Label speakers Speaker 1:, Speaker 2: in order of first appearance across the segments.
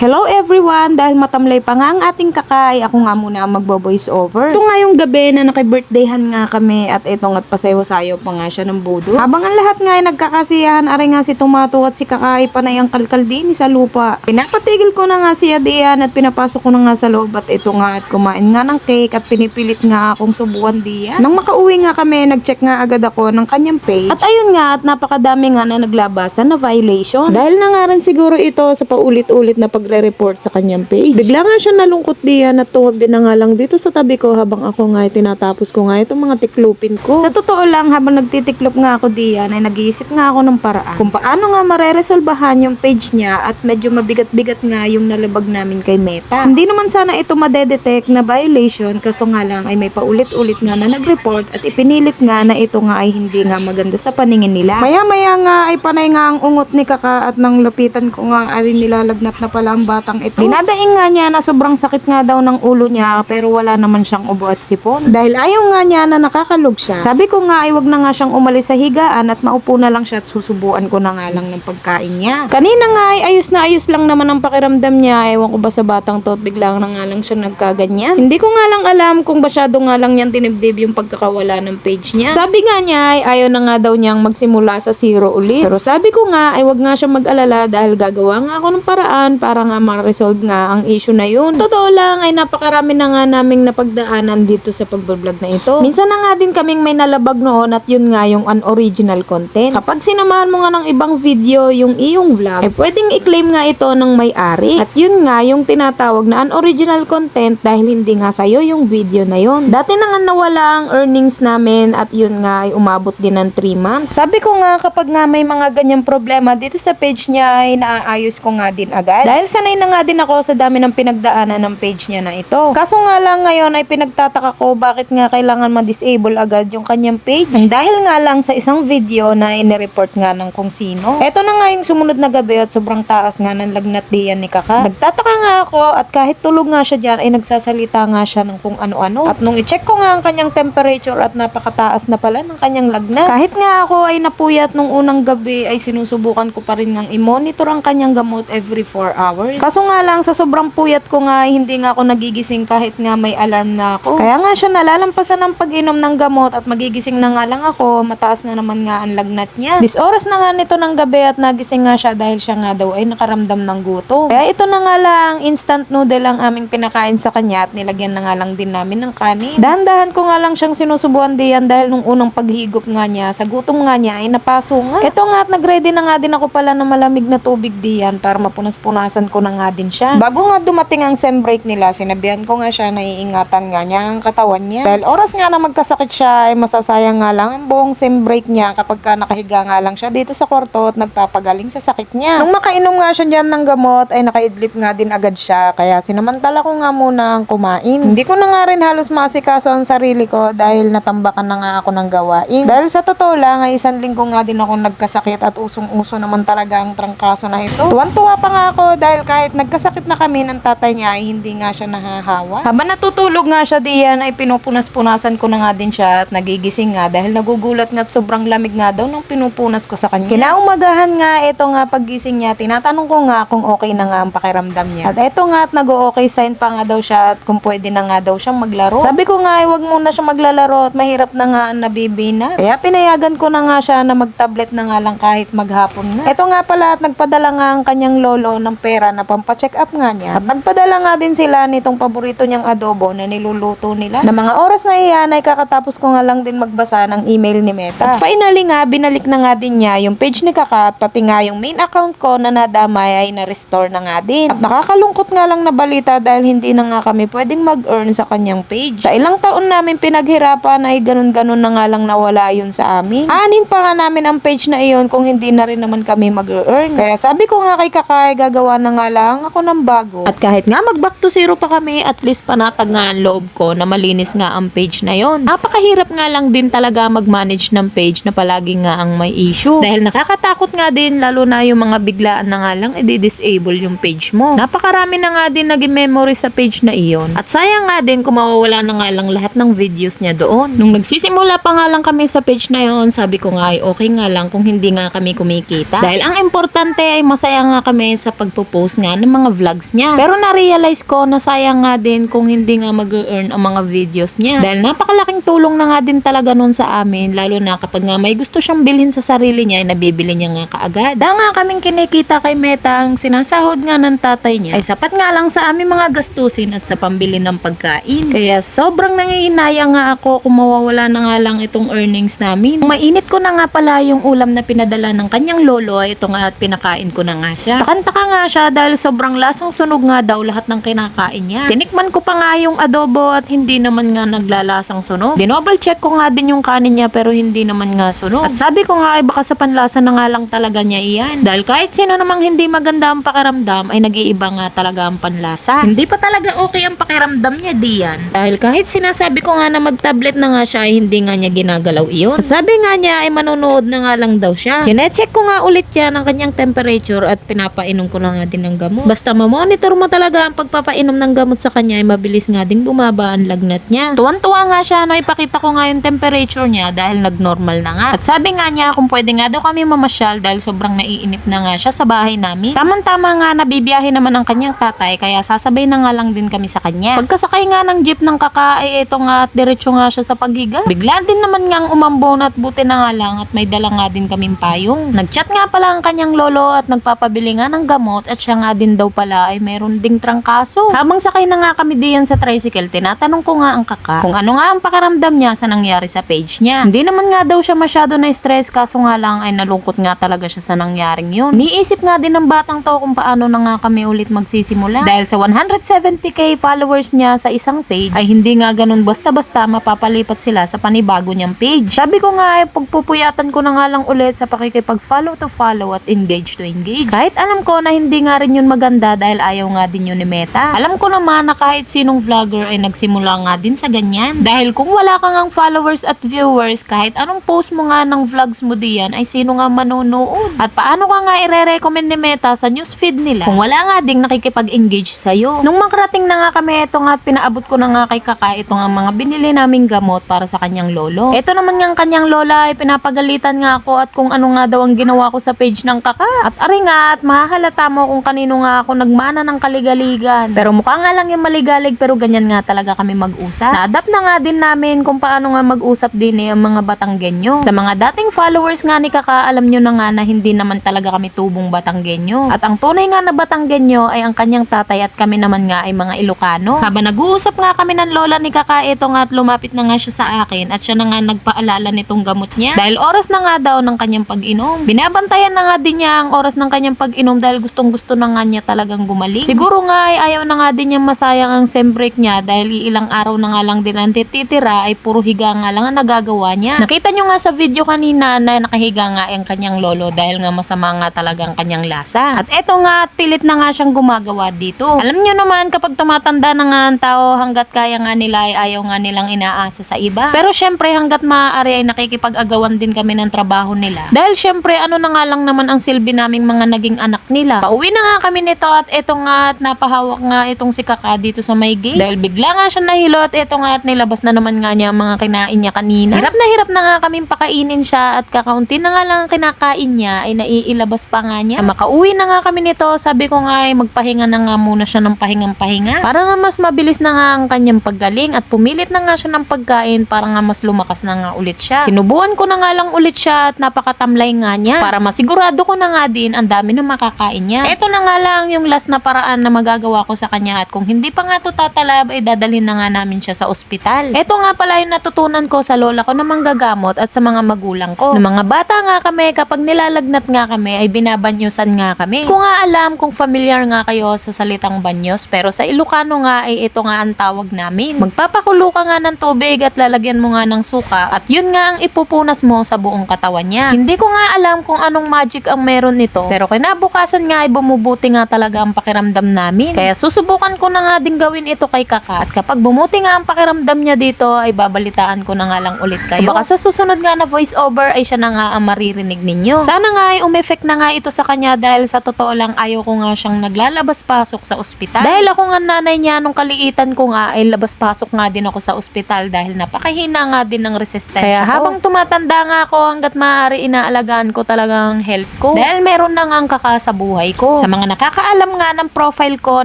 Speaker 1: Hello everyone! Dahil matamlay pa nga ang ating kakay, ako nga muna ang magbo-voice over. Ito nga yung gabi na naki-birthdayhan nga kami at ito nga't pasayo-sayo pa nga siya ng budo. Habang ang lahat nga ay nagkakasiyahan, aray nga si Tumato at si kakay panay ang kalkal din sa lupa. Pinapatigil ko na nga si Adian at pinapasok ko na nga sa loob at ito nga at kumain nga ng cake at pinipilit nga akong subuan diyan. Nang makauwi nga kami, nag-check nga agad ako ng kanyang page. At ayun nga at napakadami nga na naglabasan na violations. Dahil na nga rin siguro ito sa paulit-ulit na pagre-report sa kanyang page. Bigla nga siya nalungkot diyan at tumabi na nga lang dito sa tabi ko habang ako nga ay tinatapos ko nga itong mga tiklupin ko. Sa totoo lang, habang nagtitiklop nga ako diyan ay nag-iisip nga ako ng paraan kung paano nga mareresolbahan yung page niya at medyo mabigat-bigat nga yung nalabag namin kay Meta. Hindi naman sana ito madedetect na violation kaso nga lang ay may paulit-ulit nga na nag-report at ipinilit nga na ito nga ay hindi nga maganda sa paningin nila. Maya-maya nga ay panay nga ang ungot ni Kaka at nang lapitan ko nga ay nilalagnat na pala ang batang ito. Dinadaing nga niya na sobrang sakit nga daw ng ulo niya pero wala naman siyang ubo at sipon. Dahil ayaw nga niya na nakakalog siya. Sabi ko nga ay wag na nga siyang umalis sa higaan at maupo na lang siya at susubuan ko na nga lang ng pagkain niya. Kanina nga ay ayos na ayos lang naman ang pakiramdam niya. Ewan ko ba sa batang to at biglang na nga lang siya nagkaganyan. Hindi ko nga lang alam kung masyado nga lang niyang dinibdib yung pagkakawala ng page niya. Sabi nga niya ay ayaw na nga daw niyang magsimula sa zero ulit. Pero sabi ko nga ay wag nga siya mag-alala dahil gagawa nga ako ng paraan para nga ma-resolve nga ang issue na yun. Totoo lang ay napakarami na nga naming napagdaanan dito sa pagbablog na ito. Minsan na nga din kaming may nalabag noon at yun nga yung unoriginal content. Kapag sinamahan mo nga ng ibang video yung iyong vlog, eh pwedeng i-claim nga ito ng may-ari. At yun nga yung tinatawag na unoriginal content dahil hindi nga sa'yo yung video na yun. Dati na nga nawala ang earnings namin at yun nga ay umabot din ng 3 months. Sabi ko nga kapag nga may mga ganyang problema dito sa page niya ay naaayos ko nga din agad. Dahil sanay na nga din ako sa dami ng pinagdaanan ng page niya na ito. Kaso nga lang ngayon ay pinagtataka ko bakit nga kailangan ma-disable agad yung kanyang page. Dahil nga lang sa isang video na inireport nga ng kung sino. Eto na nga yung sumunod na gabi at sobrang taas nga ng lagnat diyan ni Kaka. Nagtataka nga ako at kahit tulog nga siya dyan ay nagsasalita nga siya ng kung ano-ano. At nung i-check ko nga ang kanyang temperature at napakataas na pala ng kanyang lagnat. Kahit nga ako ay napuyat nung unang gabi ay sinusubukan ko pa rin ngang i-monitor ang kanyang gamot every 4 hours. Kaso nga lang sa sobrang puyat ko nga ay hindi nga ako nagigising kahit nga may alarm na ako. Kaya nga siya nalalampasan ng pag-inom ng gamot at magigising na nga lang ako, mataas na naman nga ang lagnat niya. Dis oras na nga nito ng gabi at nagising nga siya dahil siya nga daw ay nakaramdam ng gutom. Kaya ito na nga lang, instant noodle ang aming pinakain sa kanya at nilagyan na nga lang din namin ng kanin. Dahan-dahan ko nga lang siyang sinusubuan diyan dahil nung unang paghigop nga niya, sa gutom nga niya ay napaso nga. Ito nga at nagready na nga din ako pala ng malamig na tubig diyan para mapunas-punasan ko na nga din siya. Bago nga dumating ang sem break nila, sinabihan ko nga siya na iingatan nga niya ang katawan niya. Dahil oras nga na magkasakit siya ay masasayang nga lang ang buong sem break niya kapag ka nakahiga nga lang siya dito sa kwarto at nagpapagaling sa sakit niya. Nung makainom nga siya dyan ng gamot ay nakaidlip nga din agad siya kaya sinamantala ko nga muna ang kumain. Hindi ko na nga rin halos masikaso ang sarili ko dahil natambakan na nga ako ng gawain. Dahil sa totoo lang ay isang linggo nga din ako nagkasakit at usong-uso naman talaga ang trangkaso na ito. Tuwan-tuwa pa nga ako dahil kahit nagkasakit na kami ng tatay niya ay hindi nga siya nahahawa. Habang natutulog nga siya diyan ay pinupunas-punasan ko na nga din siya at nagigising nga dahil nagugulat nga at sobrang lamig nga daw nung pinupunas ko sa kanya. Kinaumagahan nga ito nga paggising niya, tinatanong ko nga kung okay na nga ang pakiramdam niya. At ito nga at nag-okay sign pa nga daw siya at kung pwede na nga daw siyang maglaro. Sabi ko nga ay wag muna siya maglalaro at mahirap na nga ang nabibina. Kaya pinayagan ko na nga siya na mag-tablet na nga lang kahit maghapon nga. Ito nga pala at nagpadala nga ang kanyang lolo ng pera na pampacheck up nga niya. At nagpadala nga din sila nitong paborito niyang adobo na niluluto nila. Na mga oras na iyan ay kakatapos ko nga lang din magbasa ng email ni Meta. At finally nga, binalik na nga din niya yung page ni Kaka at pati nga yung main account ko na nadamay ay na-restore na nga din. At nakakalungkot nga lang na balita dahil hindi na nga kami pwedeng mag-earn sa kanyang page. Sa ilang taon namin pinaghirapan ay ganun-ganun na nga lang nawala yun sa amin. Anin pa nga namin ang page na iyon kung hindi na rin naman kami mag-earn. Kaya sabi ko nga kay Kakay, gagawa na nga lang ako ng bago. At kahit nga mag back to zero pa kami, at least panatag nga ang loob ko na malinis nga ang page na yon. Napakahirap nga lang din talaga mag-manage ng page na palagi nga ang may issue. Dahil nakakatakot nga din, lalo na yung mga biglaan na nga lang i-disable yung page mo. Napakarami na nga din naging memory sa page na iyon. At sayang nga din kung mawawala na nga lang lahat ng videos niya doon. Nung nagsisimula pa nga lang kami sa page na yon, sabi ko nga ay okay nga lang kung hindi nga kami kumikita. Dahil ang importante ay masaya nga kami sa pagpo-post
Speaker 2: pagpo-post nga ng mga vlogs niya. Pero na-realize ko na sayang nga din kung hindi nga mag-earn ang mga videos niya. Dahil napakalaking tulong na nga din talaga nun sa amin, lalo na kapag nga may gusto siyang bilhin sa sarili niya, ay nabibili niya nga kaagad. Da nga kaming kinikita kay Meta ang sinasahod nga ng tatay niya, ay sapat nga lang sa aming mga gastusin at sa pambili ng pagkain. Kaya sobrang nangihinaya nga ako kung mawawala na nga lang itong earnings namin. Mainit ko na nga pala yung ulam na pinadala ng kanyang lolo, ay ito nga at pinakain ko na nga siya. Takantaka nga siya dahil sobrang lasang sunog nga daw lahat ng kinakain niya. Tinikman ko pa nga yung adobo at hindi naman nga naglalasang sunog. Dinoble check ko nga din yung kanin niya pero hindi naman nga sunog. At sabi ko nga ay baka sa panlasa na nga lang talaga niya iyan. Dahil kahit sino namang hindi maganda ang pakiramdam ay nag-iiba nga talaga ang panlasa. Hindi pa talaga okay ang pakiramdam niya diyan. Dahil kahit sinasabi ko nga na mag-tablet na nga siya ay hindi nga niya ginagalaw iyon. At sabi nga niya ay manonood na nga lang daw siya. Sinecheck ko nga ulit yan ang kanyang temperature at pinapainom ko na nga din gamot. Basta mamonitor mo talaga ang pagpapainom ng gamot sa kanya ay mabilis nga ding bumaba ang lagnat niya. Tuwan-tuwa nga siya no ipakita ko nga yung temperature niya dahil nag-normal na nga. At sabi nga niya kung pwede nga daw kami mamasyal dahil sobrang naiinip na nga siya sa bahay namin. Tamang-tama nga nabibiyahe naman ang kanyang tatay kaya sasabay na nga lang din kami sa kanya. Pagkasakay nga ng jeep ng kaka ay ito nga at diretso nga siya sa paghiga. Bigla din naman nga umambon at buti na nga lang at may dala nga din kaming payong. Nagchat nga pala ang kanyang lolo at nagpapabili nga ng gamot at siya nga din daw pala ay meron ding trangkaso. Habang sakay na nga kami diyan sa tricycle, tinatanong ko nga ang kaka kung ano nga ang pakiramdam niya sa nangyari sa page niya. Hindi naman nga daw siya masyado na stress kaso nga lang ay nalungkot nga talaga siya sa nangyaring yun. Niisip nga din ng batang to kung paano na nga kami ulit magsisimula. Dahil sa 170k followers niya sa isang page ay hindi nga ganun basta-basta mapapalipat sila sa panibago niyang page. Sabi ko nga ay pagpupuyatan ko na nga lang ulit sa pakikipag-follow to follow at engage to engage. Kahit alam ko na hindi nga rin yun maganda dahil ayaw nga din yun ni Meta. Alam ko naman na kahit sinong vlogger ay nagsimula nga din sa ganyan. Dahil kung wala kang ang followers at viewers, kahit anong post mo nga ng vlogs mo diyan ay sino nga manonood. At paano ka nga ire-recommend ni Meta sa newsfeed nila kung wala nga ding nakikipag-engage sa'yo. Nung makarating na nga kami, ito nga pinaabot ko na nga kay Kaka ito nga mga binili naming gamot para sa kanyang lolo. Ito naman nga ang kanyang lola ay pinapagalitan nga ako at kung ano nga daw ang ginawa ko sa page ng Kaka. At ari nga at mahahalata mo kung kanino nga ako nagmana ng kaligaligan. Pero mukha nga lang yung maligalig pero ganyan nga talaga kami mag-usap. Na-adapt na nga din namin kung paano nga mag-usap din eh ang mga Batanggenyo. Sa mga dating followers nga ni Kaka, alam nyo na nga na hindi naman talaga kami tubong Batanggenyo. At ang tunay nga na Batanggenyo ay ang kanyang tatay at kami naman nga ay mga Ilocano. Habang nag-uusap nga kami ng lola ni Kaka, ito nga at lumapit na nga siya sa akin at siya na nga nagpaalala nitong gamot niya. Dahil oras na nga daw ng kanyang pag-inom. Binabantayan na nga din niya ang oras ng kanyang pag-inom dahil gustong gusto na nga niya talagang gumaling. Siguro nga ay ayaw na nga din niya masayang ang sem break niya dahil ilang araw na nga lang din ang titira ay puro higa nga lang ang nagagawa niya. Nakita nyo nga sa video kanina na nakahiga nga ang kanyang lolo dahil nga masama nga talaga ang kanyang lasa. At eto nga pilit na nga siyang gumagawa dito. Alam nyo naman kapag tumatanda na nga ang tao hanggat kaya nga nila ay ayaw nga nilang inaasa sa iba. Pero syempre hanggat maaari ay nakikipag-agawan din kami ng trabaho nila. Dahil syempre ano na nga lang naman ang silbi naming mga naging anak nila. Pauwi na nga kami nito at eto nga at napahawak nga itong si Kaka dito sa may gate. Dahil bigla nga siya nahilo at eto nga at nilabas na naman nga niya ang mga kinain niya kanina. Hirap na hirap na nga kaming pakainin siya at kakaunti na nga lang ang kinakain niya ay naiilabas pa nga niya. Makauwi na nga kami nito, sabi ko nga ay magpahinga na nga muna siya ng pahingang pahinga. Para nga mas mabilis na nga ang kanyang paggaling at pumilit na nga siya ng pagkain para nga mas lumakas na nga ulit siya. Sinubuan ko na nga lang ulit siya at napakatamlay nga niya para masigurado ko na nga din ang dami na makakain niya. Ito na nga lang yung last na paraan na magagawa ko sa kanya at kung hindi pa nga to tatalab ay dadalhin na nga namin siya sa ospital. Ito nga pala yung natutunan ko sa lola ko na manggagamot at sa mga magulang ko. Ng mga bata nga kami kapag nilalagnat nga kami ay binabanyusan nga kami. Kung nga alam kung familiar nga kayo sa salitang banyos pero sa Ilocano nga ay ito nga ang tawag namin. Magpapakulo ka nga ng tubig at lalagyan mo nga ng suka at yun nga ang ipupunas mo sa buong katawan niya. Hindi ko nga alam kung anong magic ang meron nito pero kinabukasan nga ay bumubuti nga talaga ang pakiramdam namin. Kaya susubukan ko na nga din gawin ito kay Kaka at kapag bumuti nga ang pakiramdam niya dito ay babalitaan ko na nga lang ulit kayo. Baka sa susunod nga na voice over ay siya na nga ang maririnig ninyo. Sana nga ay umeffect na nga ito sa kanya dahil sa totoo lang ayaw ko nga siyang naglalabas-pasok sa ospital. Dahil ako nga nanay niya nung kaliitan ko nga ay labas-pasok nga din ako sa ospital dahil napakahina nga din ng resistensya Kaya habang tumatanda nga ako hanggat maaari inaalagaan ko talagang health ko. Dahil meron na nga ang kaka sa buhay ko. Sa mga mga nakakaalam nga ng profile ko,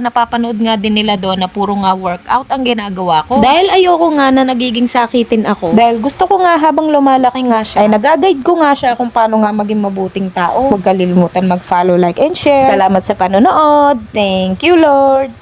Speaker 2: napapanood nga din nila doon na puro nga workout ang ginagawa ko. Dahil ayoko nga na nagiging sakitin ako. Dahil gusto ko nga habang lumalaki nga siya, ay nagaguide ko nga siya kung paano nga maging mabuting tao. Huwag kalilimutan mag-follow, like, and share. Salamat sa panonood. Thank you, Lord.